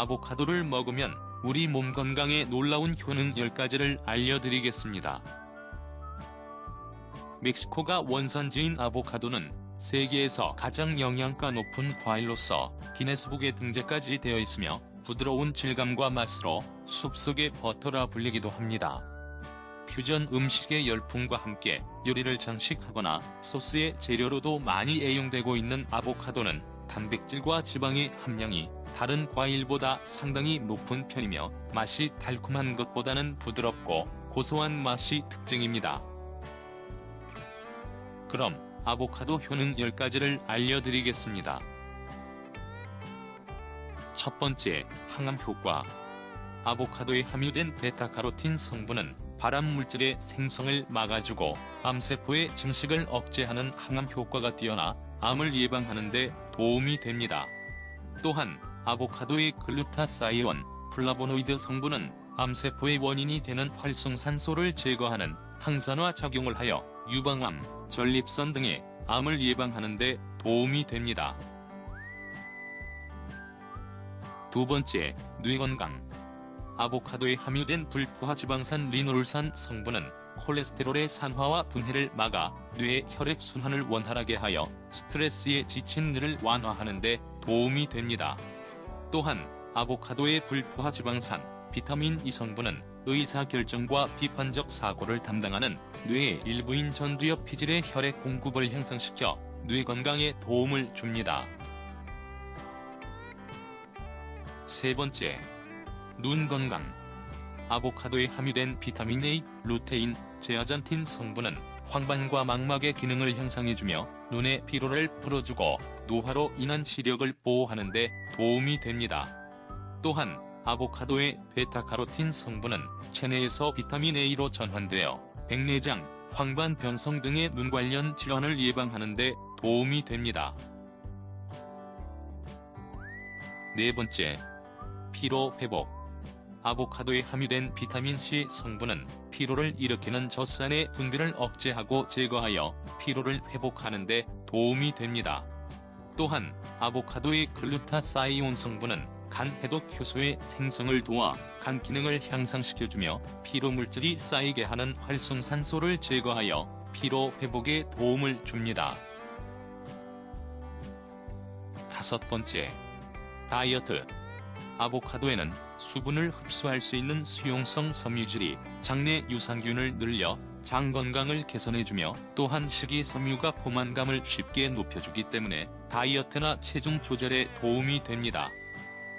아보카도를 먹으면 우리 몸 건강에 놀라운 효능 10가지를 알려드리겠습니다. 멕시코가 원산지인 아보카도는 세계에서 가장 영양가 높은 과일로서 기네스북에 등재까지 되어 있으며 부드러운 질감과 맛으로 숲속의 버터라 불리기도 합니다. 퓨전 음식의 열풍과 함께 요리를 장식하거나 소스의 재료로도 많이 애용되고 있는 아보카도는 단백질과 지방의 함량이 다른 과일보다 상당히 높은 편이며 맛이 달콤한 것보다는 부드럽고 고소한 맛이 특징입니다. 그럼 아보카도 효능 10가지를 알려드리겠습니다. 첫 번째, 항암 효과. 아보카도에 함유된 베타카로틴 성분은 발암 물질의 생성을 막아주고 암세포의 증식을 억제하는 항암 효과가 뛰어나 암을 예방하는 데 도움이 됩니다. 또한 아보카도의 글루타사이온, 플라보노이드 성분은 암세포의 원인이 되는 활성산소를 제거하는 항산화 작용을 하여 유방암, 전립선 등의 암을 예방하는 데 도움이 됩니다. 두 번째, 뇌 건강. 아보카도에 함유된 불포화 지방산 리놀산 성분은 콜레스테롤의 산화와 분해를 막아 뇌의 혈액 순환을 원활하게 하여 스트레스에 지친 뇌를 완화하는 데 도움이 됩니다. 또한 아보카도의 불포화 지방산, 비타민 E 성분은 의사 결정과 비판적 사고를 담당하는 뇌의 일부인 전두엽 피질의 혈액 공급을 향상시켜 뇌 건강에 도움을 줍니다. 세 번째, 눈 건강. 아보카도에 함유된 비타민 A, 루테인, 제아잔틴 성분은 황반과 망막의 기능을 향상해주며 눈의 피로를 풀어주고 노화로 인한 시력을 보호하는 데 도움이 됩니다. 또한 아보카도의 베타카로틴 성분은 체내에서 비타민 A로 전환되어 백내장, 황반 변성 등의 눈 관련 질환을 예방하는 데 도움이 됩니다. 네 번째, 피로 회복. 아보카도에 함유된 비타민C 성분은 피로를 일으키는 젖산의 분비를 억제하고 제거하여 피로를 회복하는 데 도움이 됩니다. 또한 아보카도의 글루타사이온 성분은 간 해독 효소의 생성을 도와 간 기능을 향상시켜주며 피로 물질이 쌓이게 하는 활성산소를 제거하여 피로 회복에 도움을 줍니다. 다섯 번째, 다이어트. 아보카도에는 수분을 흡수할 수 있는 수용성 섬유질이 장내 유산균을 늘려 장 건강을 개선해주며 또한 식이섬유가 포만감을 쉽게 높여주기 때문에 다이어트나 체중 조절에 도움이 됩니다.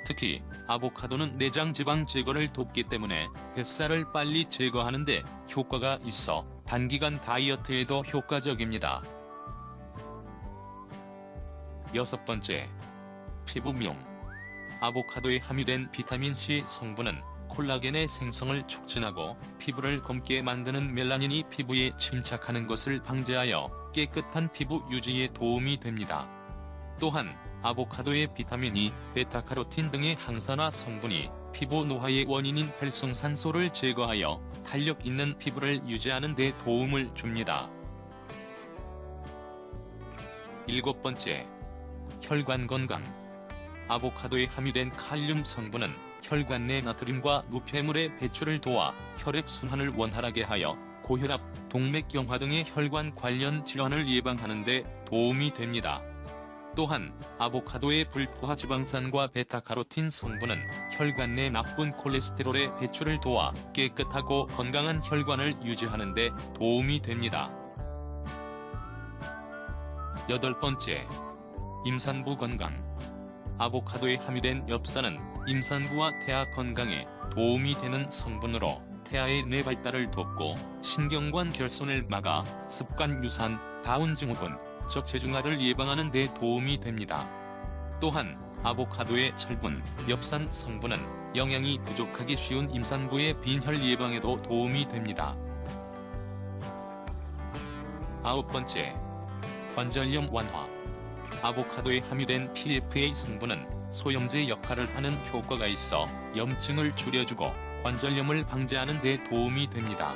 특히 아보카도는 내장 지방 제거를 돕기 때문에 뱃살을 빨리 제거하는 데 효과가 있어 단기간 다이어트에도 효과적입니다. 여섯 번째, 피부미용. 아보카도에 함유된 비타민C 성분은 콜라겐의 생성을 촉진하고 피부를 검게 만드는 멜라닌이 피부에 침착하는 것을 방지하여 깨끗한 피부 유지에 도움이 됩니다. 또한 아보카도의 비타민이 베타카로틴 등의 항산화 성분이 피부 노화의 원인인 활성산소를 제거하여 탄력 있는 피부를 유지하는 데 도움을 줍니다. 일곱 번째, 혈관 건강. 아보카도에 함유된 칼륨 성분은 혈관 내 나트륨과 노폐물의 배출을 도와 혈액 순환을 원활하게 하여 고혈압, 동맥경화 등의 혈관 관련 질환을 예방하는 데 도움이 됩니다. 또한 아보카도의 불포화 지방산과 베타카로틴 성분은 혈관 내 나쁜 콜레스테롤의 배출을 도와 깨끗하고 건강한 혈관을 유지하는 데 도움이 됩니다. 여덟 번째, 임산부 건강. 아보카도에 함유된 엽산은 임산부와 태아 건강에 도움이 되는 성분으로 태아의 뇌 발달을 돕고 신경관 결손을 막아 습관 유산, 다운 증후군, 저체중아를 예방하는 데 도움이 됩니다. 또한 아보카도의 철분, 엽산 성분은 영양이 부족하기 쉬운 임산부의 빈혈 예방에도 도움이 됩니다. 아홉 번째, 관절염 완화. 아보카도에 함유된 PFA 성분은 소염제 역할을 하는 효과가 있어 염증을 줄여주고 관절염을 방지하는 데 도움이 됩니다.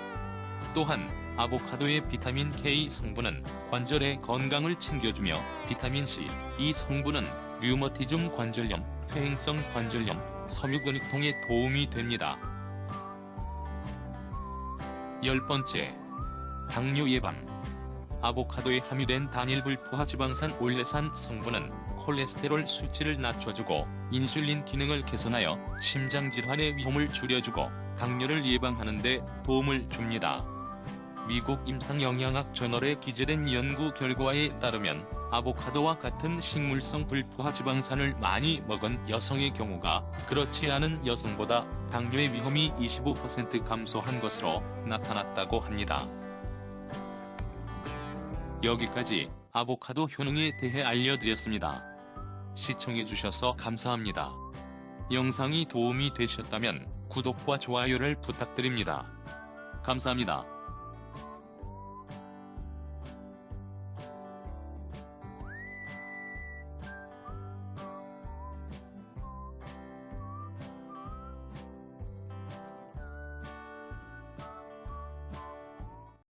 또한 아보카도의 비타민 K 성분은 관절의 건강을 챙겨주며 비타민 C, 이 성분은 류머티즘 관절염, 퇴행성 관절염, 섬유근육통에 도움이 됩니다. 열 번째, 당뇨 예방. 아보카도에 함유된 단일불포화 지방산 올레산 성분은 콜레스테롤 수치를 낮춰주고 인슐린 기능을 개선하여 심장 질환의 위험을 줄여주고 당뇨를 예방하는 데 도움을 줍니다. 미국 임상영양학 저널에 기재된 연구 결과에 따르면 아보카도와 같은 식물성 불포화 지방산을 많이 먹은 여성의 경우가 그렇지 않은 여성보다 당뇨의 위험이 25% 감소한 것으로 나타났다고 합니다. 여기까지 아보카도 효능에 대해 알려드렸습니다. 시청해주셔서 감사합니다. 영상이 도움이 되셨다면 구독과 좋아요를 부탁드립니다. 감사합니다.